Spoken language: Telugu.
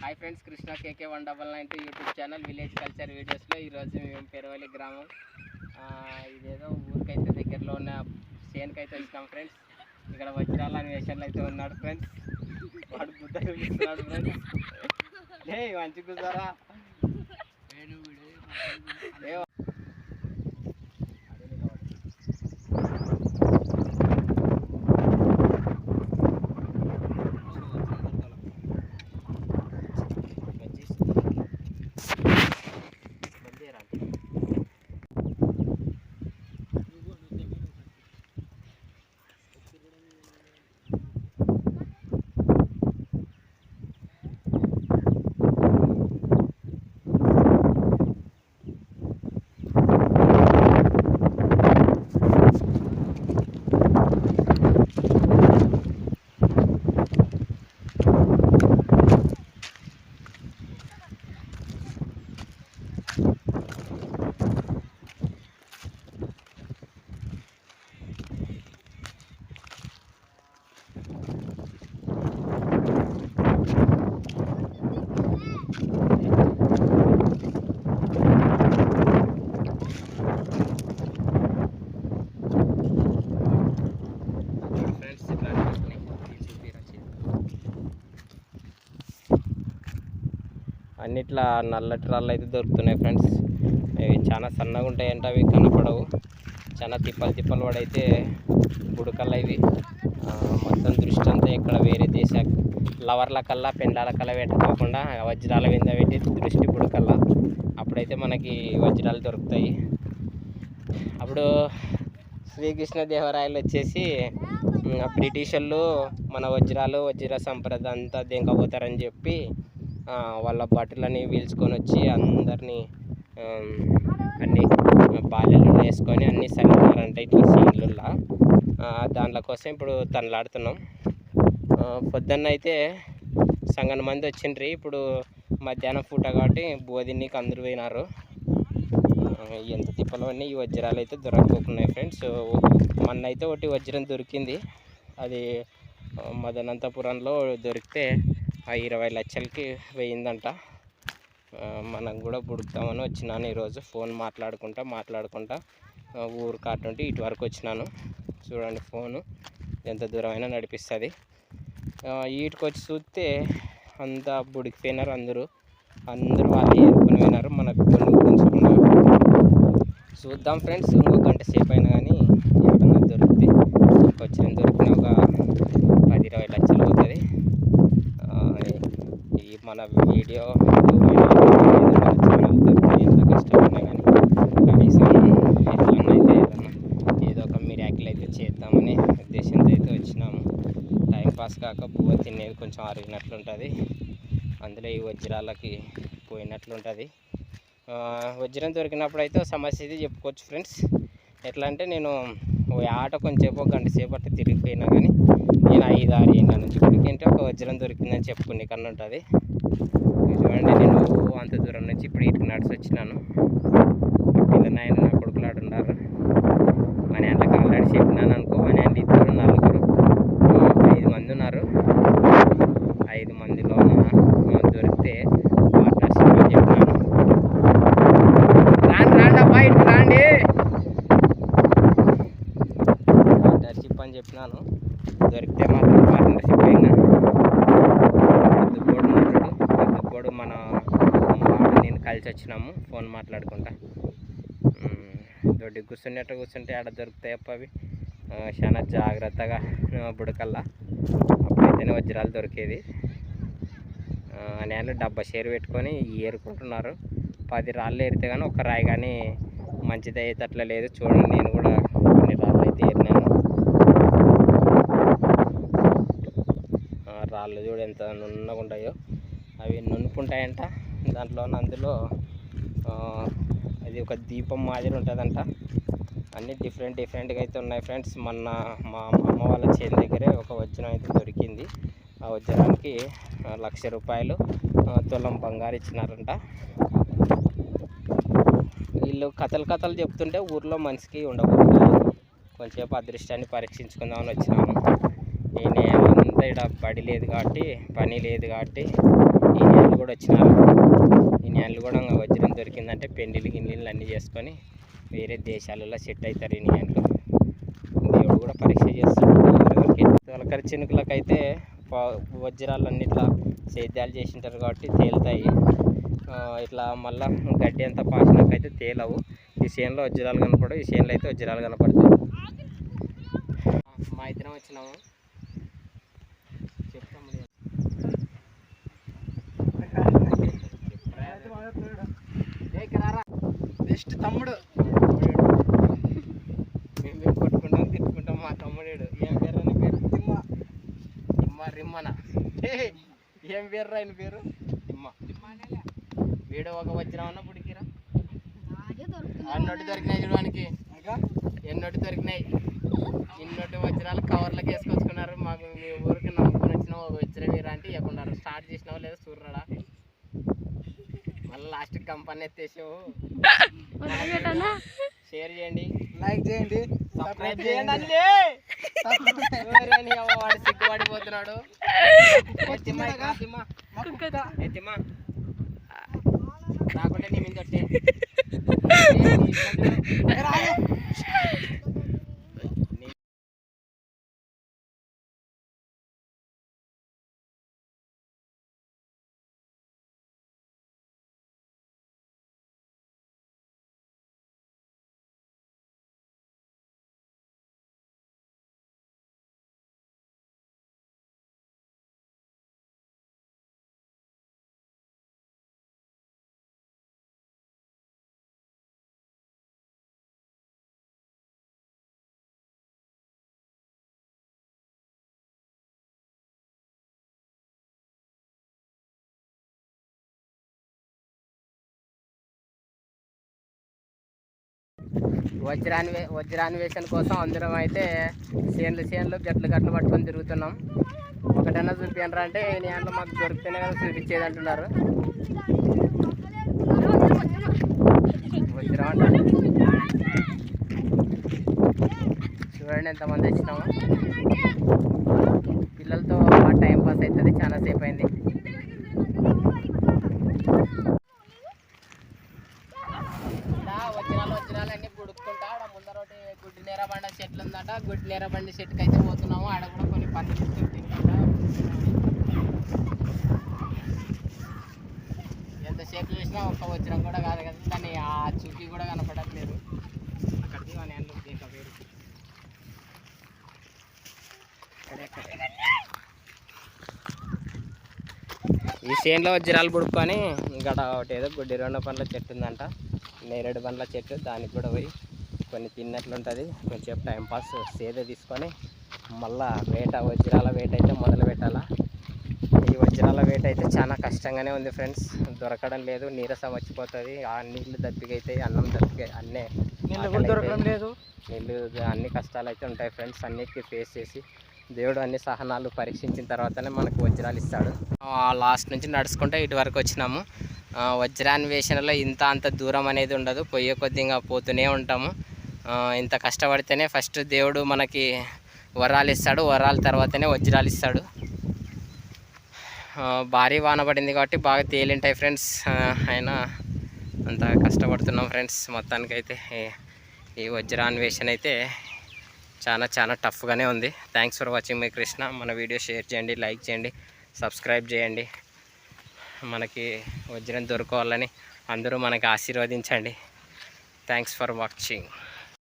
Hi friends Krishna K K one double nine two YouTube channel village culture వీడియోస్లో ఈరోజు మేము పెరవలి గ్రామం. ఇదేదో ఊరికైతే దగ్గరలో ఉన్న చేనుకైతే వచ్చినాం ఫ్రెండ్స్ ఇక్కడ వజ్రాల అన్వేషణలు అయితే ఉన్నాడు ఫ్రెండ్స్ వాడు బుద్ధ చూపిస్తున్నాడు ఫ్రెండ్స్ ఏ మంచి కూర్చోరా ఏ ఫ్రెండ్స్ ఇట్లా అనిపిస్తున్నాయి చూపిరా ఇట్లా నల్లటి రాళ్ళు అయితే దొరుకుతున్నాయి ఫ్రెండ్స్. ఇవి చాలా సన్నగా ఉంటాయంట అవి కనపడవు. చాలా తిప్పలు తిప్పలు పడైతే బుడకల్లా ఇవి. మొత్తం దృష్టి అంతా ఇక్కడ వేరే దేశ లవర్ల కల్లా పెండాల కల్లా పెట్టకోకుండా వజ్రాల మీద పెట్టి దృష్టి బుడకల్లా అప్పుడైతే మనకి వజ్రాలు దొరుకుతాయి. అప్పుడు శ్రీకృష్ణ దేవరాయలు వచ్చేసి బ్రిటిషర్లు మన వజ్రాలు వజ్ర సంపద అంతా దెంకపోతారని చెప్పి వాళ్ళ బట్టలని పీల్చుకొని వచ్చి అందరినీ అన్ని బాల్యలు వేసుకొని అన్ని సరిగారంట ఇట్లా సీన్లులా దాంట్లో కోసం ఇప్పుడు తనలాడుతున్నాం. పొద్దున్న అయితే సంగన మంది వచ్చిండ్రి. ఇప్పుడు మధ్యాహ్నం పూట కాబట్టి బోధినికి అందరు పోయినారు ఎంత తిప్పలు అన్నీ ఈ వజ్రాలు అయితే దొరకపోతున్నాయి ఫ్రెండ్స్. మొన్న అయితే ఒకటి వజ్రం దొరికింది. అది మదనంతపురంలో దొరికితే ఇరవై లక్షలకి పోయిందంట మనం కూడా బుడుకుతామని వచ్చినాను ఈరోజు. ఫోన్ మాట్లాడుకుంటా మాట్లాడుకుంటా. ఊరు కాటుంటే ఇటు వరకు వచ్చినాను. చూడండి ఫోను ఎంత దూరమైనా నడిపిస్తుంది. వీటికి వచ్చి చూస్తే అంతా బుడికిపోయినారు అందరూ. అందరూ వాళ్ళు ఏరుకొని పోయినారు. మనకు కొన్ని గురించి చూద్దాం ఫ్రెండ్స్ ఇంకో గంట సేపు అయినా కానీ ఎక్కడన్నా దొరికితే వచ్చిన దొరికిన ఒక పది ఇరవై లక్షలు అవుతుంది ఆ, ఈ మన వీడియో ఎంత కానీ కనీసం ఎట్లన్నా అయితే ఏదన్నా ఏదో ఒక మిరాకిల్ అయితే చేద్దామని ఉద్దేశంతో అయితే వచ్చినాము. టైంపాస్ కాక పువ్వు తినేది కొంచెం అరిగినట్లుంటుంది అందులో ఈ వజ్రాలకి పోయినట్లుంటుంది. వజ్రం దొరికినప్పుడు అయితే సమస్య ఇది చెప్పుకోవచ్చు ఫ్రెండ్స్ ఎట్లా అంటే నేను ఓ ఆట కొంచెంసేపు ఒక గంట సేపు అట్లా తిరిగిపోయినా కానీ నేను ఐదు ఆరు ఏళ్ళ నుంచి ఇప్పటికంటే ఒక వజ్రం దొరికిందని చెప్పుకునే కన్నా ఉంటుంది చూడండి నేను అంత దూరం నుంచి ఇప్పుడు ఇటు నడిచి వచ్చినాను. పిల్ల నాయన నా కొడుకులు ఆడు ఉన్నారు మన ఆల్రెడీ చెప్పినాను అనుకో మన అంట ఇద్దరు నలుగురు. ఐదు మంది ఉన్నారు. ఐదు మందిలో దొరికితే పార్ట్నర్షిప్ అని చెప్పినాను. రాండి రాండి అబ్బా ఇటు రాండి. పార్ట్నర్షిప్ అని చెప్పినాను. దొరికితే మాత్రం పార్ట్నర్షిప్ అయినా దుబ్బోడు ఉన్నాడు దుబ్బోడు మన వాడు నేను కలిసి వచ్చినాము ఫోన్ మాట్లాడుకుంటా. దొడ్డి కూర్చున్నట్టు కూర్చుంటే ఆడ దొరుకుతాయి అప్ప అవి. చాలా జాగ్రత్తగా బుడకల్లా. అప్పుడైతేనే వజ్రాలు దొరికేది. నేను డబ్బా షేర్ పెట్టుకొని ఏరుకుంటున్నారు. పది రాళ్ళు ఏరితే కానీ ఒక రాయి కానీ మంచిది అయ్యేటట్ల లేదు. చూడండి నేను కూడా కొన్ని రాళ్ళు అయితే ఏరినాను. రాళ్ళు చూడు ఎంత నున్నగా ఉంటాయో అవి నునుపుంటాయంట. దాంట్లో అందులో అది ఒక దీపం మాదిరి ఉంటుందంట. అన్నీ డిఫరెంట్ డిఫరెంట్గా అయితే ఉన్నాయి ఫ్రెండ్స్ మొన్న మా అమ్మ వాళ్ళ చేతి దగ్గరే ఒక వజ్రం అయితే దొరికింది. ఆ వజ్రానికి లక్ష రూపాయలు తులం బంగారు ఇచ్చినారంట. వీళ్ళు కథలు కథలు చెప్తుంటే ఊర్లో మనిషికి ఉండకూడదు. కొంచెంసేపు అదృష్టాన్ని పరీక్షించుకుందామని వచ్చినాము. నేనే అంతా ఇక్కడ పడి లేదు కాబట్టి పని లేదు కాబట్టి ఈ నేలు కూడా వచ్చినారు. ఈ నేలు కూడా ఇంకా వజ్రం దొరికిందంటే పెండిలు గిన్నెలు అన్నీ చేసుకొని వేరే దేశాలలో సెట్ అవుతారు ఈ నేలు దేవుడు కూడా పరీక్ష చేస్తున్నారు తొలకరి చినుకులకైతే వజ్రాలన్నిట్లా సేద్యాలు చేసింటారు కాబట్టి తేలుతాయి. ఇట్లా మళ్ళా గడ్డి అంతా పాసినాకైతే తేలవు. ఈ చేనులో వజ్రాలు కనపడవు ఈ చేనులో అయితే వజ్రాలు కనపడతాయి. మా ఇద్దరం వచ్చినాము. బెస్ట్ తమ్ముడు. మేము కొట్టుకుంటాం తిట్టుకుంటాం మా తమ్ముడు ఏం పేరు అని పేరు? తిమ్మ. తిమ్మ రిమ్మన. ఏం పేరు ఆయన పేరు? తిమ్మ. వీడు ఒక వజ్రమన్న పుడికిరా. అన్నోటి దొరికినాయి చూడడానికి ఎన్నోటి దొరికినాయి. ఇన్నోటి వజ్రాలు కవర్లకు వేసుకొచ్చుకున్నారు మాకు మీ ఊరికి నమ్ముకొని వచ్చిన ఒక వజ్రం వీరా అంటే ఇవ్వకున్నారు స్టార్ట్ చేసినావో లేదో చూడరా మళ్ళీ లాస్ట్ కంపెనీ ఎత్తేసావు షేర్ చేయండి. లైక్ చేయండి. సబ్స్క్రైబ్ చేయండి అవ్వ వాడు సిగ్గుపడిపోతున్నాడు. ఎత్తిమ్మా, ఇక్కడ ఎత్తిమ్మా. మా కుక్క. ఎత్తిమ్మా. రాకుంటే నీ మీద వజ్రాన్వే వజ్రాన్వేషణ కోసం అందరం అయితే చేన్లు చేన్లు గట్లు గట్లు పట్టుకొని తిరుగుతున్నాం. ఒకటన్నా చూపించరా అంటే ఈ నేలలో మాకు దొరికితేనే కదా చూపించేది అంటున్నారు. వజ్రం అంట. చూడండి ఎంతమంది వచ్చినాము. పిల్లలతో టైం పాస్ అవుతుంది చాలా సేపు అయింది ఇలా వజ్రాలు వజ్రాలు అన్ని గుడుక్కుంటా ఆడ ముందర ఒకటి గుడ్డి నేర బండ చెట్లు ఉందట గుడ్డి నేర బండి చెట్టుకు అయితే పోతున్నాము. ఆడ కూడా కొన్ని పనులు ఎంతసేపు చూసినా ఒక్క వజ్రం కూడా కాదు కదా. దాన్ని ఆ చుక్కి కూడా కనపడట్లేదు. అక్కడ మన నేను వేరు ఈ చేనులో వజ్రాలు పుడుకొని ఇక్కడ ఒకటి ఏదో గుడ్డి రెండు పండ్ల చెట్టు ఉందంట. నేరేడు పండ్ల చెట్టు దానికి కూడా పోయి కొన్ని తిన్నట్లుంటుంది. కొంచెం టైం పాస్ సేద తీసుకొని మళ్ళా వేట వజ్రాల వేట అయితే మొదలు పెట్టాలా. ఈ వజ్రాల వేట అయితే చాలా కష్టంగానే ఉంది ఫ్రెండ్స్ దొరకడం లేదు నీరసం వచ్చిపోతుంది. ఆ నీళ్ళు దప్పికైతాయి అన్నం దప్పిక అన్నీ నీళ్ళు కూడా దొరకడం లేదు. నీళ్ళు అన్ని కష్టాలు అయితే ఉంటాయి ఫ్రెండ్స్ అన్నిటికీ ఫేస్ చేసి దేవుడు అన్ని సహనాలు పరీక్షించిన తర్వాతనే మనకు వజ్రాలు ఇస్తాడు. లాస్ట్ నుంచి నడుచుకుంటే ఇటు వరకు వచ్చినాము. వజ్రాన్వేషణలో ఇంత అంత దూరం అనేది ఉండదు. పొయ్యే కొద్దిగా పోతూనే ఉంటాము. ఇంత కష్టపడితేనే ఫస్ట్ దేవుడు మనకి వరాలు ఇస్తాడు. వరాల తర్వాతనే వజ్రాలు ఇస్తాడు. భారీ వాన పడింది కాబట్టి బాగా తేలింటాయి ఫ్రెండ్స్. అయినా అంత కష్టపడుతున్నాం ఫ్రెండ్స్. మొత్తానికైతే ఈ- వజ్రాన్వేషణ అయితే చాలా చాలా టఫ్గానే ఉంది. థ్యాంక్స్ ఫర్ వాచింగ్ మీ కృష్ణ మన వీడియో షేర్ చేయండి లైక్ చేయండి సబ్స్క్రైబ్ చేయండి. మనకి వజ్రం దొరకాలని అందరూ మనకి ఆశీర్వదించండి. Thanks for watching